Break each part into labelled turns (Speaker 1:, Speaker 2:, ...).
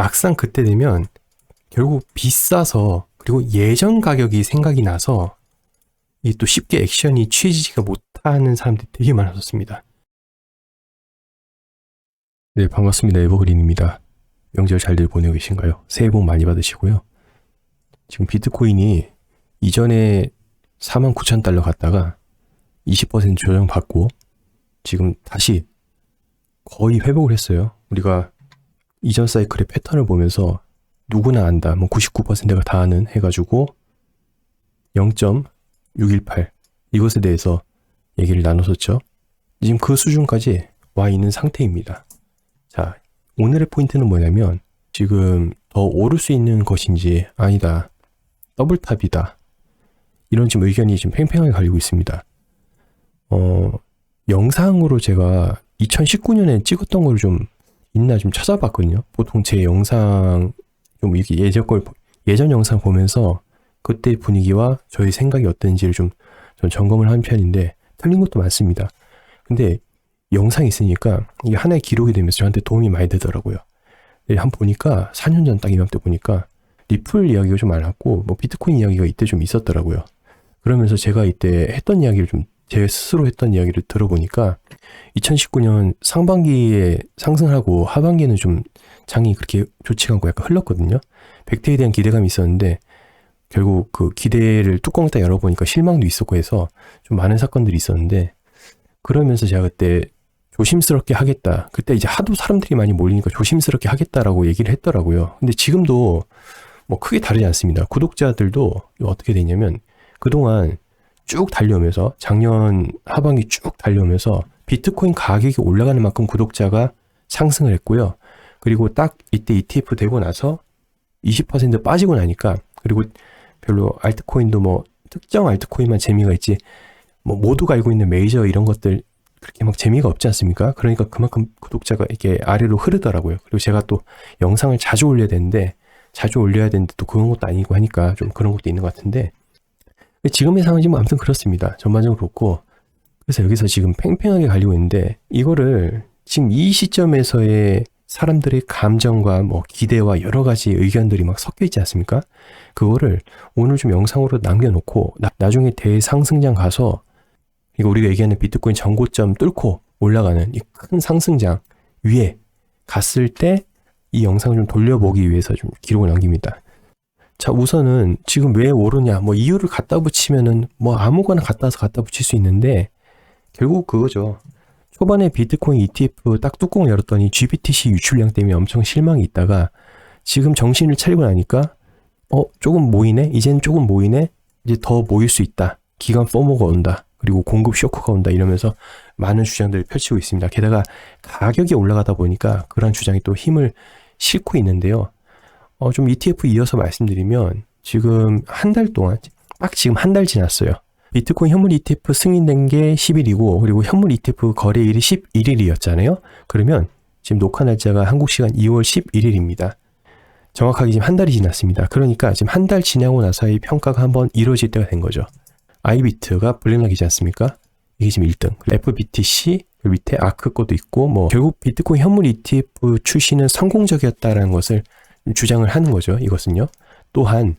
Speaker 1: 막상 그때 되면 결국 비싸서 그리고 예전 가격이 생각이 나서 이또 쉽게 액션이 취지지가 못하는 사람들이 되게 많았었습니다. 네, 반갑습니다. 에버그린입니다. 명절 잘들 보내고 계신가요? 새해 복 많이 받으시고요. 지금 비트코인이 이전에 4만 9천 달러 갔다가 20% 조정 받고 지금 다시 거의 회복을 했어요. 우리가 이전 사이클의 패턴을 보면서 누구나 안다. 뭐 99%가 다 아는 해가지고 0.618 이것에 대해서 얘기를 나눴었죠. 지금 그 수준까지 와 있는 상태입니다. 자, 오늘의 포인트는 뭐냐면 지금 더 오를 수 있는 것인지 아니다. 더블탑이다. 이런 지금 의견이 지금 팽팽하게 갈리고 있습니다. 어, 영상으로 제가 2019년에 찍었던 거를 좀 있나 좀 찾아봤거든요. 보통 제 영상 좀 이렇게 예전 걸 예전 영상 보면서 그때 분위기와 저희 생각이 어땠는지를 좀, 좀 점검을 한 편인데 틀린 것도 많습니다. 근데 영상이 있으니까 이게 하나의 기록이 되면서 저한테 도움이 많이 되더라고요. 네, 한 보니까 4년 전 딱 이맘때 보니까 리플 이야기가 좀 많았고 뭐 비트코인 이야기가 이때 좀 있었더라고요. 그러면서 제가 이때 했던 이야기를 좀 제 스스로 했던 이야기를 들어보니까 2019년 상반기에 상승하고 하반기에는 좀 장이 그렇게 좋지가 않고 약간 흘렀거든요. 백태에 대한 기대감이 있었는데 결국 그 기대를 뚜껑을 딱 열어보니까 실망도 있었고 해서 좀 많은 사건들이 있었는데 그러면서 제가 그때 조심스럽게 하겠다. 그때 이제 하도 사람들이 많이 몰리니까 조심스럽게 하겠다라고 얘기를 했더라고요. 근데 지금도 뭐 크게 다르지 않습니다. 구독자들도 어떻게 되냐면 그동안 쭉 달려오면서 작년 하반기 쭉 달려오면서 비트코인 가격이 올라가는 만큼 구독자가 상승을 했고요. 그리고 딱 이때 ETF 되고 나서 20% 빠지고 나니까 그리고 별로 알트코인도 뭐 특정 알트코인만 재미가 있지 뭐 모두가 알고 있는 메이저 이런 것들 그렇게 막 재미가 없지 않습니까? 그러니까 그만큼 구독자가 이렇게 아래로 흐르더라고요. 그리고 제가 또 영상을 자주 올려야 되는데 자주 올려야 되는데 또 그런 것도 아니고 하니까 좀 그런 것도 있는 것 같은데 지금의 상황이 지금 아무튼 그렇습니다. 전반적으로 그렇고 그래서 여기서 지금 팽팽하게 갈리고 있는데 이거를 지금 이 시점에서의 사람들의 감정과 뭐 기대와 여러 가지 의견들이 막 섞여 있지 않습니까? 그거를 오늘 좀 영상으로 남겨놓고 나, 중에 대상승장 가서 이거 우리가 얘기하는 비트코인 전고점 뚫고 올라가는 이 큰 상승장 위에 갔을 때 이 영상을 좀 돌려보기 위해서 좀 기록을 남깁니다. 자, 우선은 지금 왜 오르냐, 뭐 이유를 갖다 붙이면은 뭐 아무거나 갖다 와서 갖다 붙일 수 있는데 결국 그거죠. 초반에 비트코인 ETF 딱 뚜껑을 열었더니 GBTC 유출량 때문에 엄청 실망이 있다가 지금 정신을 차리고 나니까 어, 조금 모이네? 이젠 조금 모이네? 이제 더 모일 수 있다. 기간 포모가 온다. 그리고 공급 쇼크가 온다. 이러면서 많은 주장들을 펼치고 있습니다. 게다가 가격이 올라가다 보니까 그런 주장이 또 힘을 싣고 있는데요. 어, 좀 ETF 이어서 말씀드리면 지금 한 달 동안, 딱 지금 한 달 지났어요. 비트코인 현물 ETF 승인된 게 10일이고, 그리고 현물 ETF 거래일이 11일이었잖아요. 그러면 지금 녹화 날짜가 한국 시간 2월 11일입니다. 정확하게 지금 한 달이 지났습니다. 그러니까 지금 한 달 지나고 나서의 평가가 한번 이루어질 때가 된 거죠. 아이비트가 블랙락이지 않습니까? 이게 지금 1등. FBTC, 그 밑에 아크 것도 있고, 뭐, 결국 비트코인 현물 ETF 출시는 성공적이었다라는 것을 주장을 하는 거죠. 이것은요. 또한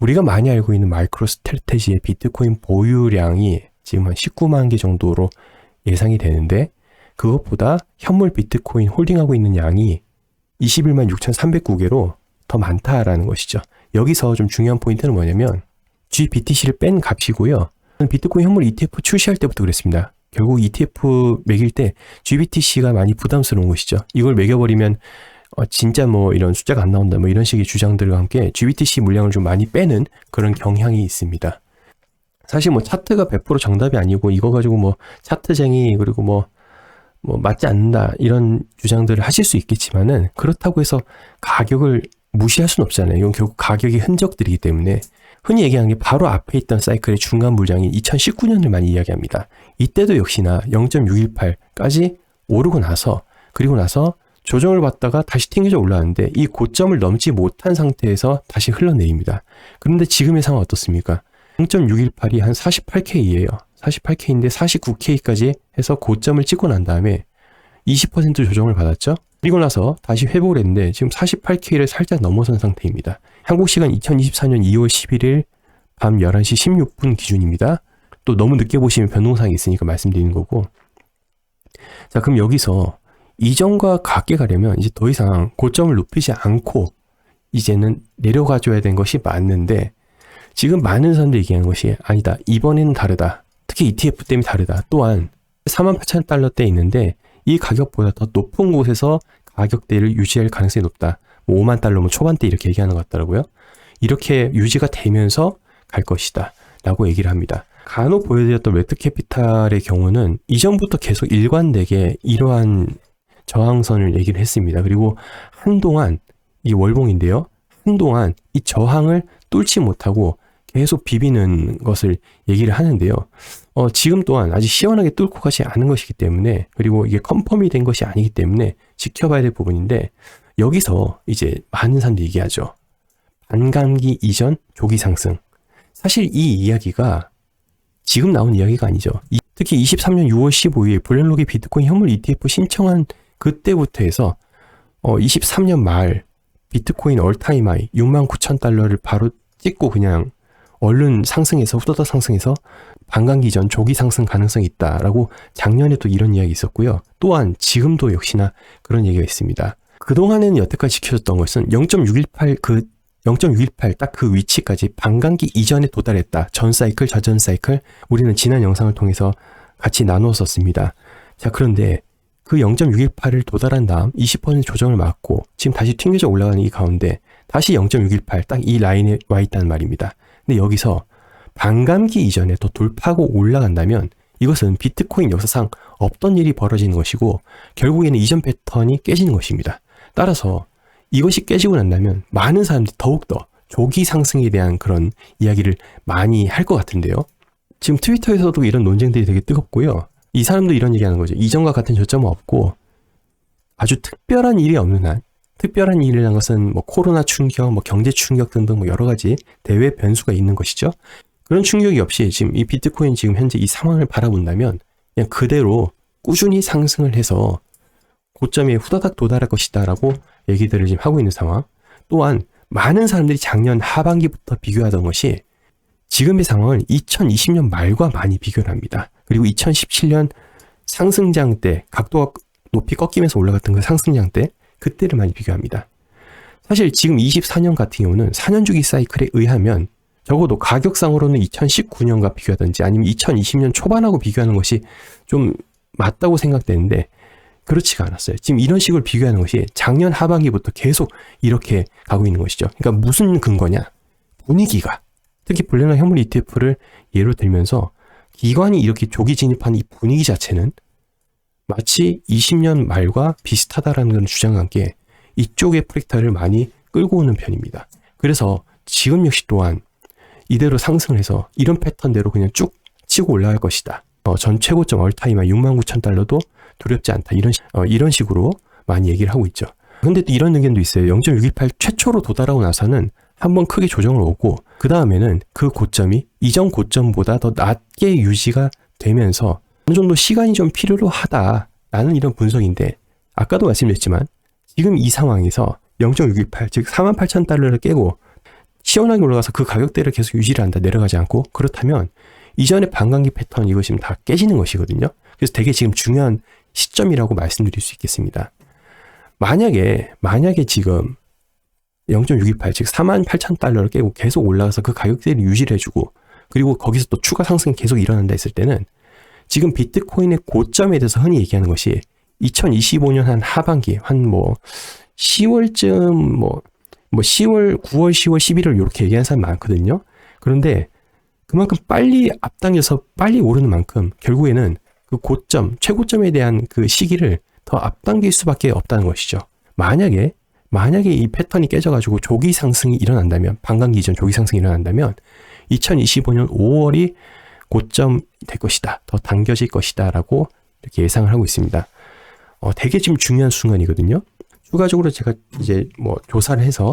Speaker 1: 우리가 많이 알고 있는 마이크로 스트레테지의 비트코인 보유량이 지금 한 19만 개 정도로 예상이 되는데 그것보다 현물 비트코인 홀딩하고 있는 양이 21만 6,309개로 더 많다라는 것이죠. 여기서 좀 중요한 포인트는 뭐냐면 GBTC를 뺀 값이고요. 비트코인 현물 ETF 출시할 때부터 그랬습니다. 결국 ETF 매길 때 GBTC가 많이 부담스러운 것이죠. 이걸 매겨버리면 어, 진짜 뭐 이런 숫자가 안 나온다 뭐 이런 식의 주장들과 함께 GBTC 물량을 좀 많이 빼는 그런 경향이 있습니다. 사실 뭐 차트가 100% 정답이 아니고 이거 가지고 뭐 차트쟁이 그리고 뭐, 뭐 맞지 않는다 이런 주장들을 하실 수 있겠지만은 그렇다고 해서 가격을 무시할 수는 없잖아요. 이건 결국 가격의 흔적들이기 때문에 흔히 얘기하는 게 바로 앞에 있던 사이클의 중간 물량인 2019년을 많이 이야기합니다. 이때도 역시나 0.618까지 오르고 나서 그리고 나서 조정을 받다가 다시 튕겨져 올라왔는데 이 고점을 넘지 못한 상태에서 다시 흘러내립니다. 그런데 지금의 상황 어떻습니까? 0.618이 한 48K예요. 48K인데 49K까지 해서 고점을 찍고 난 다음에 20% 조정을 받았죠. 그리고 나서 다시 회복을 했는데 지금 48K를 살짝 넘어선 상태입니다. 한국 시간 2024년 2월 11일 밤 11시 16분 기준입니다. 또 너무 늦게 보시면 변동사항이 있으니까 말씀드리는 거고. 자, 그럼 여기서 이전과 같게 가려면 이제 더 이상 고점을 높이지 않고 이제는 내려가 줘야 되는 것이 맞는데 지금 많은 사람들이 얘기하는 것이 아니다. 이번에는 다르다. 특히 ETF 때문에 다르다. 또한 48,000달러 대 있는데 이 가격보다 더 높은 곳에서 가격대를 유지할 가능성이 높다. 뭐 5만 달러 뭐 초반대 이렇게 얘기하는 것 같더라고요. 이렇게 유지가 되면서 갈 것이다. 라고 얘기를 합니다. 간혹 보여드렸던 웨트캐피탈의 경우는 이전부터 계속 일관되게 이러한 저항선을 얘기를 했습니다. 그리고 한동안 이 월봉인데요. 한동안 이 저항을 뚫지 못하고 계속 비비는 것을 얘기를 하는데요. 어, 지금 또한 아직 시원하게 뚫고 가지 않은 것이기 때문에 그리고 이게 컨펌이 된 것이 아니기 때문에 지켜봐야 될 부분인데 여기서 이제 많은 사람들이 얘기하죠. 반감기 이전 조기 상승. 사실 이 이야기가 지금 나온 이야기가 아니죠. 이, 특히 23년 6월 15일 블랙록이 비트코인 현물 ETF 신청한 그때부터 해서 어, 23년 말 비트코인 얼타임 하이 6만 9천 달러를 바로 찍고 그냥 얼른 상승해서 후다닥 상승해서 반감기 전 조기 상승 가능성이 있다라고 작년에도 이런 이야기 있었고요. 또한 지금도 역시나 그런 얘기가 있습니다. 그동안에는 여태까지 지켜졌던 것은 0.618 그 0.618 딱 그 위치까지 반감기 이전에 도달했다. 전 사이클, 저전 사이클 우리는 지난 영상을 통해서 같이 나누었었습니다. 자, 그런데 그 0.618을 도달한 다음 20% 조정을 맞고 지금 다시 튕겨져 올라가는 이 가운데 다시 0.618 딱 이 라인에 와 있다는 말입니다. 근데 여기서 반감기 이전에 더 돌파하고 올라간다면 이것은 비트코인 역사상 없던 일이 벌어지는 것이고 결국에는 이전 패턴이 깨지는 것입니다. 따라서 이것이 깨지고 난다면 많은 사람들이 더욱더 조기 상승에 대한 그런 이야기를 많이 할 것 같은데요. 지금 트위터에서도 이런 논쟁들이 되게 뜨겁고요. 이 사람도 이런 얘기 하는 거죠. 이전과 같은 저점은 없고 아주 특별한 일이 없는 한 특별한 일이라는 것은 뭐 코로나 충격, 뭐 경제 충격 등등 뭐 여러 가지 대외 변수가 있는 것이죠. 그런 충격이 없이 지금 이 비트코인 지금 현재 이 상황을 바라본다면 그냥 그대로 꾸준히 상승을 해서 고점에 후다닥 도달할 것이다라고 얘기들을 지금 하고 있는 상황. 또한 많은 사람들이 작년 하반기부터 비교하던 것이 지금의 상황을 2020년 말과 많이 비교를 합니다. 그리고 2017년 상승장 때 각도가 높이 꺾이면서 올라갔던 그 상승장 때 그때를 많이 비교합니다. 사실 지금 24년 같은 경우는 4년 주기 사이클에 의하면 적어도 가격상으로는 2019년과 비교하든지 아니면 2020년 초반하고 비교하는 것이 좀 맞다고 생각되는데 그렇지가 않았어요. 지금 이런 식으로 비교하는 것이 작년 하반기부터 계속 이렇게 가고 있는 것이죠. 그러니까 무슨 근거냐? 분위기가 특히 블랙락 현물 ETF를 예로 들면서 기관이 이렇게 조기 진입한 이 분위기 자체는 마치 20년 말과 비슷하다라는 주장과 함께 이쪽의 프랙탈을 많이 끌고 오는 편입니다. 그래서 지금 역시 또한 이대로 상승을 해서 이런 패턴대로 그냥 쭉 치고 올라갈 것이다. 어, 전 최고점 얼타이마 6만 9천 달러도 두렵지 않다. 이런, 어, 이런 식으로 많이 얘기를 하고 있죠. 근데 또 이런 의견도 있어요. 0.618 최초로 도달하고 나서는 한번 크게 조정을 오고 그 다음에는 그 고점이 이전 고점보다 더 낮게 유지가 되면서 어느 정도 시간이 좀 필요로 하다라는 이런 분석인데 아까도 말씀드렸지만 지금 이 상황에서 0.618, 즉 48,000달러를 깨고 시원하게 올라가서 그 가격대를 계속 유지를 한다, 내려가지 않고 그렇다면 이전의 반감기 패턴 이것이 다 깨지는 것이거든요. 그래서 되게 지금 중요한 시점이라고 말씀드릴 수 있겠습니다. 만약에, 만약에 지금 0.628, 즉 48,000달러를 깨고 계속 올라가서 그 가격대를 유지를 해주고 그리고 거기서 또 추가 상승이 계속 일어난다 했을 때는 지금 비트코인의 고점에 대해서 흔히 얘기하는 것이 2025년 한 하반기 한 뭐 10월쯤 뭐, 뭐 10월, 9월, 10월, 11월 이렇게 얘기하는 사람 많거든요. 그런데 그만큼 빨리 앞당겨서 빨리 오르는 만큼 결국에는 그 고점, 최고점에 대한 그 시기를 더 앞당길 수밖에 없다는 것이죠. 만약에 만약에 이 패턴이 깨져가지고 조기 상승이 일어난다면 반감기 이전 조기 상승이 일어난다면 2025년 5월이 고점 될 것이다. 더 당겨질 것이다 라고 이렇게 예상을 하고 있습니다. 어, 되게 지금 중요한 순간이거든요. 추가적으로 제가 이제 뭐 조사를 해서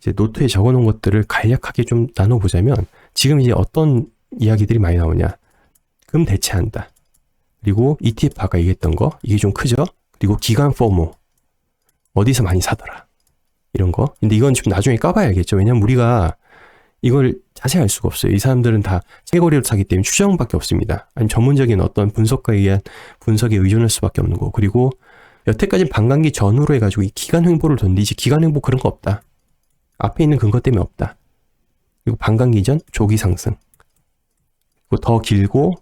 Speaker 1: 이제 노트에 적어 놓은 것들을 간략하게 좀 나눠보자면 지금 이제 어떤 이야기들이 많이 나오냐. 금 대체한다. 그리고 ETF 아까 얘기했던 거, 이게 좀 크죠? 그리고 기간 포모 어디서 많이 사더라 이런 거. 근데 이건 좀 나중에 까봐야 알겠죠. 왜냐면 우리가 이걸 자세히 알 수가 없어요. 이 사람들은 다 채거리로 사기 때문에 추정밖에 없습니다. 아니 전문적인 어떤 분석가에 의한 분석에 의존할 수밖에 없는 거. 그리고 여태까지 반감기 전후로 해가지고 이 기간 횡보를 던지지 기간 횡보 그런 거 없다. 앞에 있는 근거 때문에 없다. 그리고 반감기 전 조기 상승. 그리고 더 길고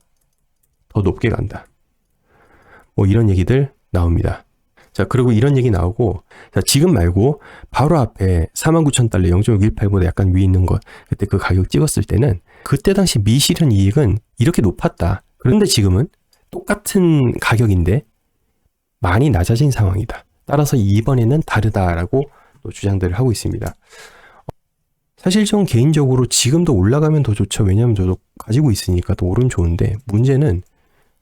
Speaker 1: 더 높게 간다. 뭐 이런 얘기들 나옵니다. 자, 그리고 이런 얘기 나오고, 자, 지금 말고 바로 앞에 49,000달러 0.618보다 약간 위에 있는 것, 그때 그 가격 찍었을 때는 그때 당시 미실현 이익은 이렇게 높았다. 그런데 지금은 똑같은 가격인데 많이 낮아진 상황이다. 따라서 이번에는 다르다라고 또 주장들을 하고 있습니다. 사실 전 개인적으로 지금도 올라가면 더 좋죠. 왜냐하면 저도 가지고 있으니까 더 오른 좋은데 문제는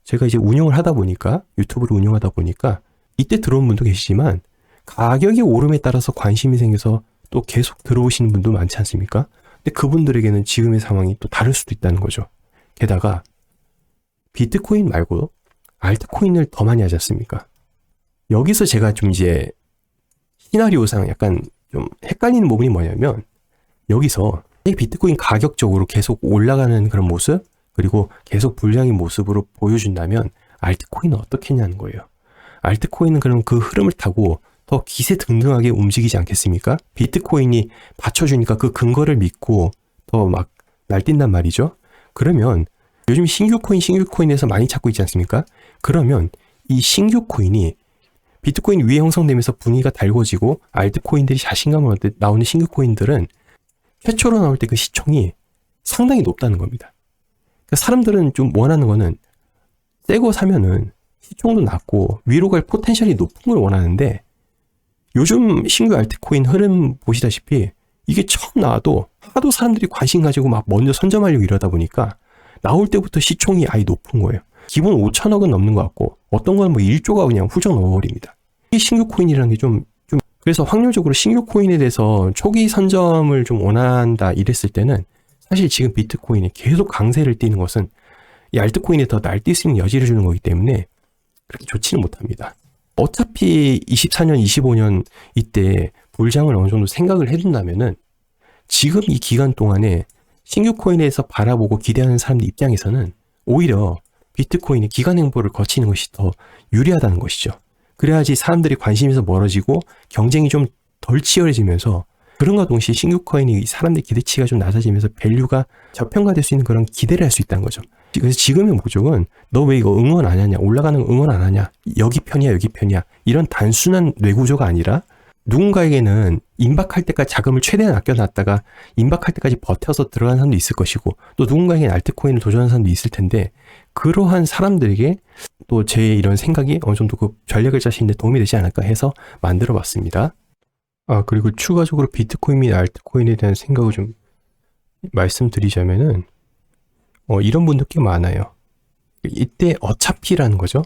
Speaker 1: 제가 이제 운영을 하다 보니까 유튜브를 운영하다 보니까 이때 들어온 분도 계시지만 가격이 오름에 따라서 관심이 생겨서 또 계속 들어오시는 분도 많지 않습니까? 근데 그분들에게는 지금의 상황이 또 다를 수도 있다는 거죠. 게다가 비트코인 말고 알트코인을 더 많이 하지 않습니까? 여기서 제가 좀 이제 시나리오상 약간 좀 헷갈리는 부분이 뭐냐면 여기서 이 비트코인 가격적으로 계속 올라가는 그런 모습 그리고 계속 불량의 모습으로 보여준다면 알트코인은 어떻겠냐는 거예요. 알트코인은 그럼 그 흐름을 타고 더 기세 등등하게 움직이지 않겠습니까? 비트코인이 받쳐주니까 그 근거를 믿고 더 막 날뛴단 말이죠. 그러면 요즘 신규 코인, 신규 코인에서 많이 찾고 있지 않습니까? 그러면 이 신규 코인이 비트코인 위에 형성되면서 분위기가 달궈지고 알트코인들이 자신감을 얻을 때 나오는 신규 코인들은 최초로 나올 때 그 시총이 상당히 높다는 겁니다. 그러니까 사람들은 좀 원하는 거는 새거 사면은 시총도 낮고 위로 갈 포텐셜이 높은 걸 원하는데 요즘 신규 알트코인 흐름 보시다시피 이게 처음 나와도 하도 사람들이 관심 가지고 막 먼저 선점하려고 이러다 보니까 나올 때부터 시총이 아예 높은 거예요. 기본 5천억은 넘는 것 같고 어떤 건 뭐 1조가 그냥 훌쩍 넘어버립니다. 이 신규 코인이라는 게 좀 좀 그래서 확률적으로 신규 코인에 대해서 초기 선점을 좀 원한다 이랬을 때는 사실 지금 비트코인이 계속 강세를 띠는 것은 이 알트코인에 더 날뛸 수 있는 여지를 주는 거기 때문에 그렇게 좋지는 못합니다. 어차피 24년, 25년 이때 불장을 어느 정도 생각을 해둔다면은 지금 이 기간 동안에 신규 코인에서 바라보고 기대하는 사람들 입장에서는 오히려 비트코인의 기간 행보를 거치는 것이 더 유리하다는 것이죠. 그래야지 사람들이 관심에서 멀어지고 경쟁이 좀 덜 치열해지면서 그런가 동시에 신규 코인이 사람들 기대치가 좀 낮아지면서 밸류가 저평가될 수 있는 그런 기대를 할 수 있다는 거죠. 그래서 지금의 목적은 너 왜 이거 응원 안 하냐, 올라가는 거 응원 안 하냐, 여기 편이야, 여기 편이야 이런 단순한 뇌구조가 아니라 누군가에게는 임박할 때까지 자금을 최대한 아껴놨다가 임박할 때까지 버텨서 들어간 사람도 있을 것이고 또 누군가에게는 알트코인을 도전하는 사람도 있을 텐데 그러한 사람들에게 또 제 이런 생각이 어느 정도 그 전략을 짜시는데 도움이 되지 않을까 해서 만들어 봤습니다. 아, 그리고 추가적으로 비트코인 및 알트코인에 대한 생각을 좀 말씀드리자면은 어, 이런 분들 꽤 많아요. 이때 어차피라는 거죠.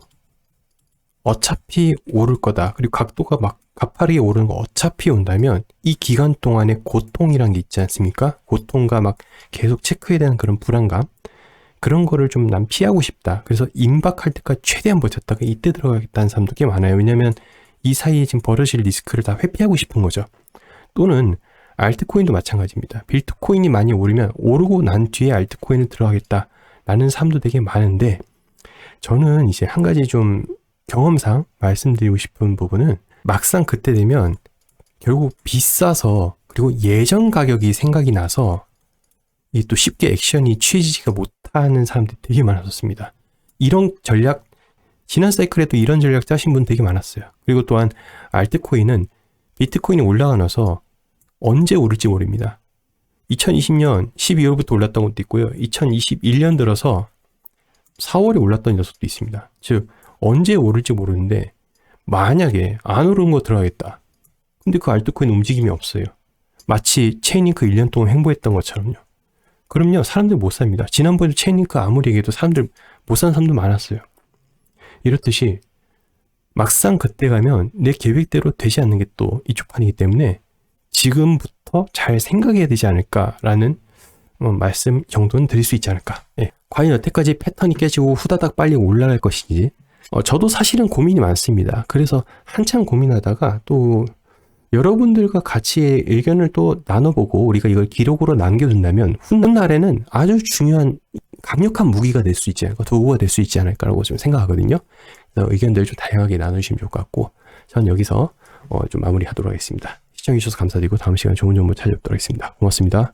Speaker 1: 어차피 오를 거다. 그리고 각도가 막 가파르게 오르는 거 어차피 온다면 이 기간 동안에 고통이란 게 있지 않습니까? 고통과 막 계속 체크해야 되는 그런 불안감. 그런 거를 좀 난 피하고 싶다. 그래서 임박할 때까지 최대한 버텼다가 이때 들어가겠다는 사람도 꽤 많아요. 왜냐면 이 사이에 지금 벌어질 리스크를 다 회피하고 싶은 거죠. 또는 알트코인도 마찬가지입니다. 비트코인이 많이 오르면 오르고 난 뒤에 알트코인을 들어가겠다. 라는 사람도 되게 많은데 저는 이제 한 가지 좀 경험상 말씀드리고 싶은 부분은 막상 그때 되면 결국 비싸서 그리고 예전 가격이 생각이 나서 이또 쉽게 액션이 취해지지가 못하는 사람들이 되게 많았었습니다. 이런 전략 지난 사이클에도 이런 전략 짜신 분 되게 많았어요. 그리고 또한 알트코인은 비트코인이 올라가 나서 언제 오를지 모릅니다. 2020년 12월부터 올랐던 것도 있고요. 2021년 들어서 4월에 올랐던 녀석도 있습니다. 즉 언제 오를지 모르는데 만약에 안 오른 거 들어가겠다. 근데 그 알트코인 움직임이 없어요. 마치 체인링크 1년 동안 행보했던 것처럼요. 그럼요, 사람들 못 삽니다. 지난번에 체인링크 아무리 얘기해도 사람들 못 사는 사람도 많았어요. 이렇듯이 막상 그때 가면 내 계획대로 되지 않는 게 또 이쪽 판이기 때문에 지금부터 잘 생각해야 되지 않을까라는 어, 말씀 정도는 드릴 수 있지 않을까. 예. 과연 여태까지 패턴이 깨지고 후다닥 빨리 올라갈 것인지 어, 저도 사실은 고민이 많습니다. 그래서 한참 고민하다가 또 여러분들과 같이 의견을 또 나눠보고 우리가 이걸 기록으로 남겨둔다면 훗날에는 아주 중요한 강력한 무기가 될 수 있지 않을까, 도구가 될 수 있지 않을까라고 좀 생각하거든요. 의견들 좀 다양하게 나누시면 좋을 것 같고, 전 여기서 어, 좀 마무리하도록 하겠습니다. 시청해주셔서 감사드리고 다음 시간 좋은 정보 찾아뵙도록 하겠습니다. 고맙습니다.